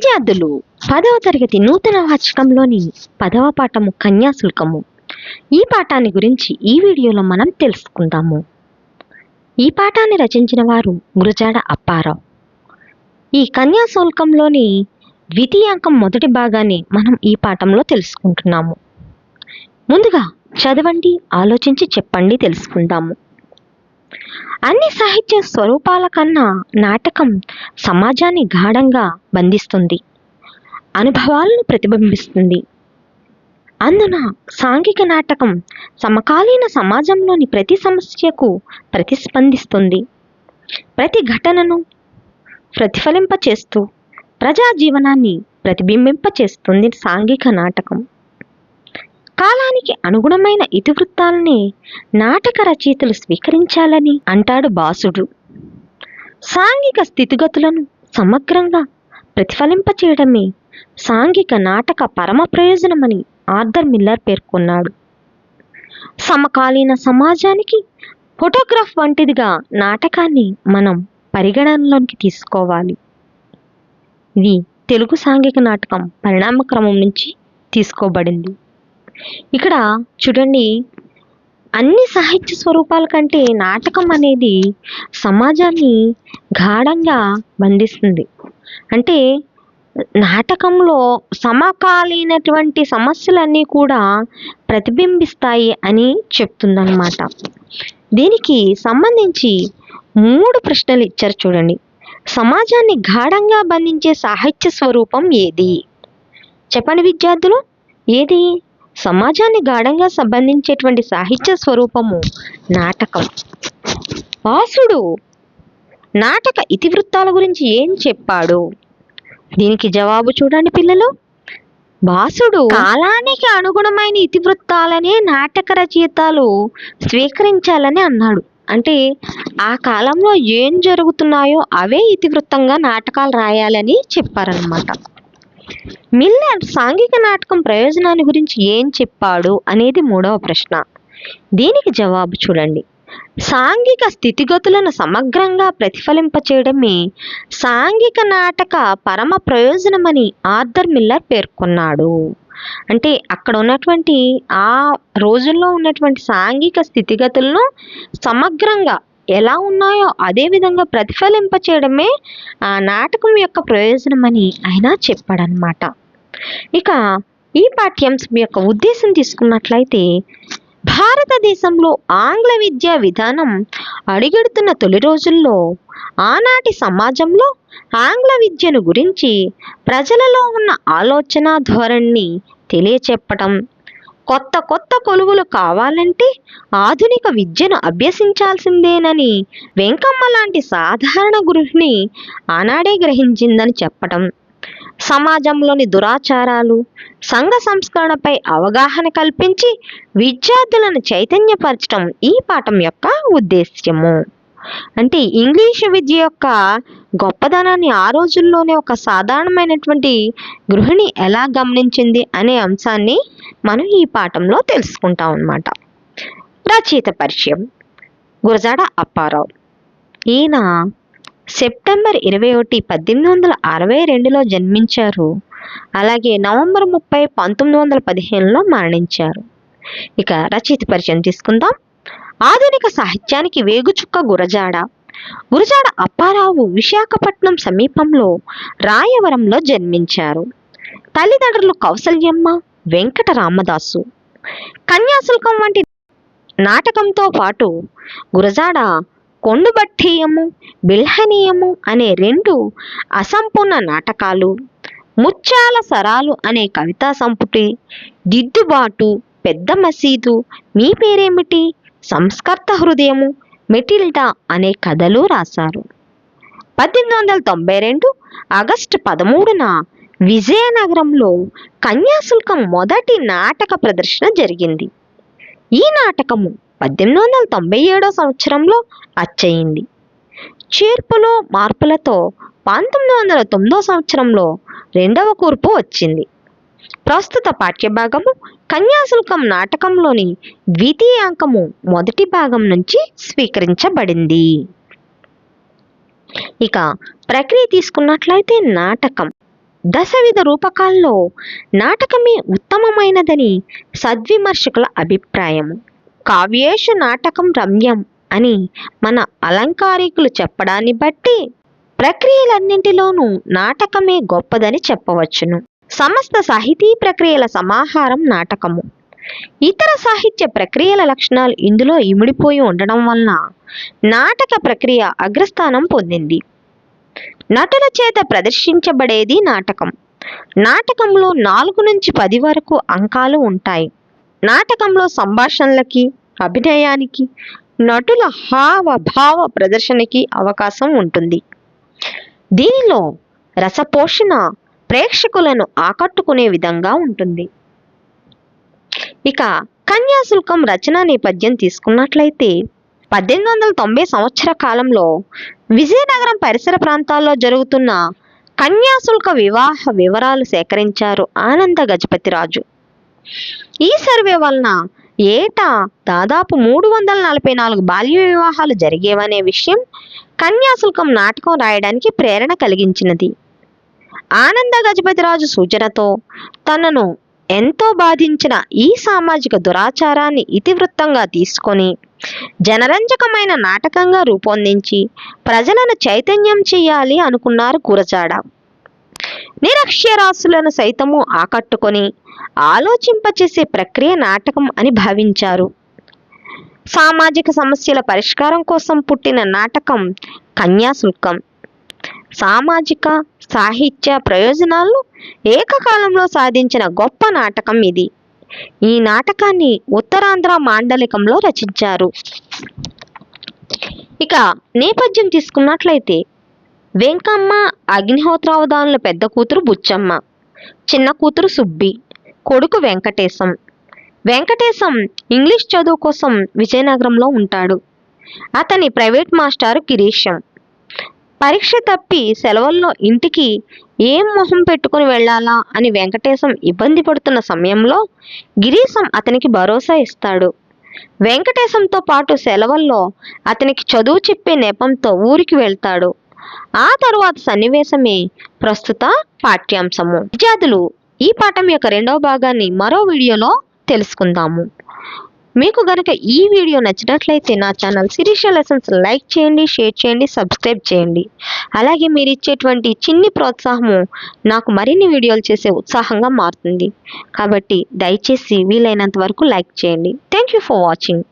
విద్యార్థులు పదవ తరగతి నూతన వాచకంలోని పదవ పాఠము కన్యాశుల్కము. ఈ పాఠాన్ని గురించి ఈ వీడియోలో మనం తెలుసుకుందాము. ఈ పాఠాన్ని రచించిన వారు గురజాడ అప్పారావు. ఈ కన్యాశుల్కంలోని ద్వితీయాంకం మొదటి భాగాన్ని మనం ఈ పాఠంలో తెలుసుకుంటున్నాము. ముందుగా చదవండి ఆలోచించి చెప్పండి తెలుసుకుందాము. అన్ని సాహిత్య స్వరూపాల కన్నా నాటకం సమాజాన్ని గాఢంగా బంధిస్తుంది. అనుభవాలను ప్రతిబింబిస్తుంది. అందున సాంఘిక నాటకం సమకాలీన సమాజంలోని ప్రతి సమస్యకు ప్రతిస్పందిస్తుంది. ప్రతి ఘటనను ప్రతిఫలింపచేస్తూ ప్రజా జీవనాన్ని ప్రతిబింబింపచేస్తుంది సాంఘిక నాటకం. కాలానికి అనుగుణమైన ఇతివృత్తాలనే నాటక రచయితలు స్వీకరించాలని అంటాడు బాసుడు. సాంఘిక స్థితిగతులను సమగ్రంగా ప్రతిఫలింపచేయడమే సాంఘిక నాటక పరమ ప్రయోజనమని ఆర్థర్ మిల్లర్ పేర్కొన్నాడు. సమకాలీన సమాజానికి ఫోటోగ్రాఫ్ వంటిదిగా నాటకాన్ని మనం పరిగణనలోకి తీసుకోవాలి. ఇది తెలుగు సాంఘిక నాటకం పరిణామక్రమం నుంచి తీసుకోబడింది. ఇక్కడ చూడండి అన్ని సాహిత్య స్వరూపాల కంటే నాటకం అనేది సమాజాన్ని గాఢంగా బంధిస్తుంది. అంటే నాటకంలో సమకాలీనటువంటి సమస్యలన్నీ కూడా ప్రతిబింబిస్తాయి అని చెప్తుందన్నమాట. దీనికి సంబంధించి మూడు ప్రశ్నలు ఇచ్చారు చూడండి. సమాజాన్ని గాఢంగా బంధించే సాహిత్య స్వరూపం ఏది? చెప్పండి విద్యార్థులు ఏది? సమాజాన్ని గాఢంగా సంబంధించేటువంటి సాహిత్య స్వరూపము నాటకం. వాసుడు నాటక ఇతివృత్తాల గురించి ఏం చెప్పాడు? దీనికి జవాబు చూడండి పిల్లలు. భాసుడు కాలానికి అనుగుణమైన ఇతివృత్తాలనే నాటక రచయితలు స్వీకరించాలని అన్నాడు. అంటే ఆ కాలంలో ఏం జరుగుతున్నాయో అవే ఇతివృత్తంగా నాటకాలు రాయాలని చెప్పారనమాట మిల్లర్ సాంఘిక నాటకం ప్రయోజనాన్ని గురించి ఏం చెప్పాడు అనేది మూడవ ప్రశ్న. దీనికి జవాబు చూడండి. సాంఘిక స్థితిగతులను సమగ్రంగా ప్రతిఫలింపచేయడమే సాంఘిక నాటక పరమ ప్రయోజనమని ఆర్థర్ మిల్లర్ పేర్కొన్నాడు. అంటే అక్కడ ఉన్నటువంటి ఆ రోజుల్లో ఉన్నటువంటి సాంఘిక స్థితిగతులను సమగ్రంగా ఎలా ఉన్నాయో అదే విధంగా ప్రతిఫలింపచేయడమే ఆ నాటకం యొక్క ప్రయోజనమని ఆయన చెప్పాడనమాట ఇక ఈ పాఠ్యాంశం యొక్క ఉద్దేశం తీసుకున్నట్లయితే భారతదేశంలో ఆంగ్ల విద్యా విధానం అడుగెడుతున్న తొలి రోజుల్లో ఆనాటి సమాజంలో ఆంగ్ల విద్యను గురించి ప్రజలలో ఉన్న ఆలోచన ధోరణిని తెలియచెప్పటం కొత్త కొత్త కొలువులు కావాలంటే ఆధునిక విద్యను అభ్యసించాల్సిందేనని వెంకమ్మ లాంటి సాధారణ గృహిణి ఆనాడే గ్రహించిందని చెప్పటం. సమాజంలోని దురాచారాలు సంఘ సంస్కరణపై అవగాహన కల్పించి విద్యార్థులను చైతన్యపరచడం ఈ పాఠం యొక్క ఉద్దేశ్యము. అంటే ఇంగ్లీషు విద్య యొక్క గొప్పదనాన్ని ఆ రోజుల్లోనే ఒక సాధారణమైనటువంటి గృహిణి ఎలా గమనించింది అనే అంశాన్ని మనం ఈ పాఠంలో తెలుసుకుంటాం అన్నమాట. రచయిత పరిచయం. గురజాడ అప్పారావు. ఈయన సెప్టెంబర్ ఇరవై ఒకటి పద్దెనిమిది వందల అరవై రెండులో జన్మించారు. అలాగే నవంబర్ ముప్పై పంతొమ్మిది వందల పదిహేనులో మరణించారు. ఇక రచయిత పరిచయం తీసుకుందాం. ఆధునిక సాహిత్యానికి వేగుచుక్క గురజాడ. గురజాడ అప్పారావు విశాఖపట్నం సమీపంలో రాయవరంలో జన్మించారు. తల్లిదండ్రులు కౌసల్యమ్మ వెంకట రామదాసు కన్యాశుల్కం వంటి నాటకంతో పాటు గురజాడ కొండుబట్టేయము బిల్హనీయము అనే రెండు అసంపూర్ణ నాటకాలు ముత్యాల సరాలు అనే కవితా సంపుటి దిద్దుబాటు పెద్ద మసీదు మీ పేరేమిటి? సంస్కర్త హృదయము మెటిల్డా అనే కథలు రాశారు. పద్దెనిమిది వందల తొంభై రెండు ఆగస్టు పదమూడున విజయనగరంలో కన్యాశుల్కం మొదటి నాటక ప్రదర్శన జరిగింది. ఈ నాటకము పద్దెనిమిది వందల తొంభై ఏడో సంవత్సరంలో అచ్చయింది. చేర్పులో మార్పులతో పంతొమ్మిది వందల తొమ్మిదో సంవత్సరంలో రెండవ కూర్పు వచ్చింది. ప్రస్తుత పాఠ్యభాగము కన్యాశుల్కం నాటకంలోని ద్వితీయాంకము మొదటి భాగం నుంచి స్వీకరించబడింది. ఇక ప్రక్రియ తీసుకున్నట్లయితే నాటకం. దశవిధ రూపకాల్లో నాటకమే ఉత్తమమైనదని సద్విమర్శకుల అభిప్రాయము కావ్యేషు నాటకం రమ్యం అని మన అలంకారికులు చెప్పడాన్ని బట్టి ప్రక్రియలన్నింటిలోనూ నాటకమే గొప్పదని చెప్పవచ్చును. సమస్త సాహితీ ప్రక్రియల సమాహారం నాటకము. ఇతర సాహిత్య ప్రక్రియల లక్షణాలు ఇందులో ఇమిడిపోయి ఉండడం వలన నాటక ప్రక్రియ అగ్రస్థానం పొందింది. నటుల చేత ప్రదర్శించబడేది నాటకం. నాటకంలో నాలుగు నుంచి పది వరకు అంకాలు ఉంటాయి. నాటకంలో సంభాషణలకి అభినయానికి నటుల హావభావ ప్రదర్శనకి అవకాశం ఉంటుంది. దీనిలో రసపోషణ ప్రేక్షకులను ఆకట్టుకునే విధంగా ఉంటుంది. ఇక కన్యాశుల్కం రచన నేపథ్యం తీసుకున్నట్లయితే పద్దెనిమిది వందల తొంభై సంవత్సర కాలంలో విజయనగరం పరిసర ప్రాంతాల్లో జరుగుతున్న కన్యాశుల్క వివాహ వివరాలు సేకరించారు ఆనంద గజపతిరాజు ఈ సర్వే వలన ఏటా దాదాపు మూడు వందల నలభై నాలుగు బాల్య వివాహాలు జరిగేవనే విషయం కన్యాశుల్కం నాటకం రాయడానికి ప్రేరణ కలిగించినది. ఆనంద గజపతిరాజు సూచనతో తనను ఎంతో బాధించిన ఈ సామాజిక దురాచారాన్ని ఇతివృత్తంగా తీసుకొని జనరంజకమైన నాటకంగా రూపొందించి ప్రజలను చైతన్యం చేయాలి అనుకున్నారు గురజాడ నిరక్షరాస్యులను సైతము ఆకట్టుకొని ఆలోచింపచేసే ప్రక్రియ నాటకం అని భావించారు. సామాజిక సమస్యల పరిష్కారం కోసం పుట్టిన నాటకం కన్యాశుల్కం. సామాజిక సాహిత్య ప్రయోజనాలను ఏకకాలంలో సాధించిన గొప్ప నాటకం ఇది. ఈ నాటకాన్ని ఉత్తరాంధ్ర మాండలికంలో రచించారు. ఇక నేపథ్యం తీసుకున్నట్లయితే వెంకమ్మ అగ్నిహోత్రావధానుల పెద్ద కూతురు బుచ్చమ్మ చిన్న కూతురు సుబ్బి కొడుకు వెంకటేశం. వెంకటేశం ఇంగ్లీష్ చదువు కోసం విజయనగరంలో ఉంటాడు. అతని ప్రైవేట్ మాస్టారు గిరీశం. పరీక్ష తప్పి సెలవుల్లో ఇంటికి ఏం మొహం పెట్టుకుని వెళ్ళాలా అని వెంకటేశం ఇబ్బంది పడుతున్న సమయంలో గిరీశం అతనికి భరోసా ఇస్తాడు. వెంకటేశంతో పాటు సెలవుల్లో అతనికి చదువు చెప్పే నెపంతో ఊరికి వెళ్తాడు. ఆ తరువాత సన్నివేశమే ప్రస్తుత పాఠ్యాంశము. విద్యార్థులు ఈ పాఠం యొక్క రెండవ భాగాన్ని మరో వీడియోలో తెలుసుకుందాము. మీకు గనక ఈ వీడియో నచ్చినట్లయితే నా ఛానల్ శిరీష లెసన్స్ లైక్ చేయండి షేర్ చేయండి సబ్స్క్రైబ్ చేయండి. అలాగే మీరు ఇచ్చేటువంటి చిన్ని ప్రోత్సాహము నాకు మరిన్ని వీడియోలు చేసే ఉత్సాహంగా మారుతుంది. కాబట్టి దయచేసి వీలైనంత వరకు లైక్ చేయండి. Thank you for watching